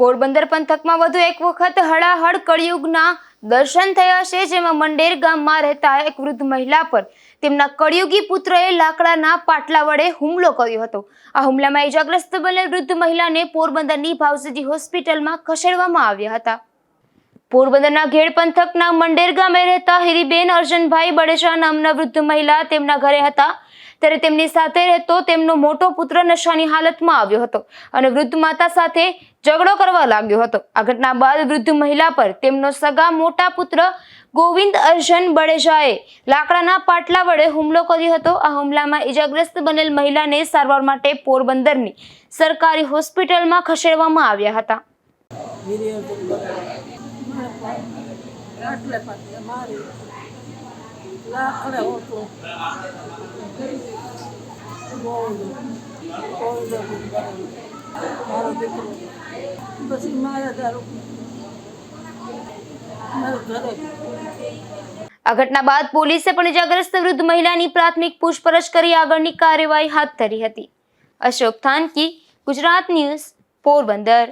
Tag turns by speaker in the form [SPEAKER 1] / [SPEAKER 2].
[SPEAKER 1] પોરબંદર પંથકમાં વધુ એક વખત હળાહળ કળિયુગના દર્શન થયા છે, જેમાં મંડેર ગામમાં રહેતા એક વૃદ્ધ મહિલા પર તેમના કળિયુગી પુત્રએ લાકડાના પાટલા વડે હુમલો કર્યો હતો. આ હુમલામાં ઇજાગ્રસ્ત બનેલ વૃદ્ધ મહિલાને પોરબંદરની ભાવસજી હોસ્પિટલમાં ખસેડવામાં આવ્યા હતા. પોરબંદરના ઘેડ પંથકના મંડેર ગામે રહેતા હિરીબેન અર્જનભાઈ બડેજા નામના વૃદ્ધ મહિલા તેમના ઘરે હતા. ત્યારે તેમની સાથે રહેતો તેમનો મોટો પુત્ર નશાની હાલતમાં આવ્યો હતો અને વૃદ્ધ માતા સાથે ઝઘડો કરવા લાગ્યો હતો. આ ઘટના બાદ વૃદ્ધ મહિલા પર તેમનો સગા મોટા પુત્ર ગોવિંદ અર્જન બડેજાએ લાકડાના પાટલા વડે હુમલો કર્યો હતો. આ હુમલામાં ઇજાગ્રસ્ત બનેલ મહિલાને સારવાર માટે પોરબંદરની સરકારી હોસ્પિટલમાં ખસેડવામાં આવ્યા હતા. આ ઘટના બાદ પોલીસે પણ ઇજાગ્રસ્ત વૃદ્ધ મહિલાની પ્રાથમિક પૂછપરછ કરી આગળની કાર્યવાહી હાથ ધરી હતી. અશોક થાનકી, ગુજરાત ન્યૂઝ, પોરબંદર.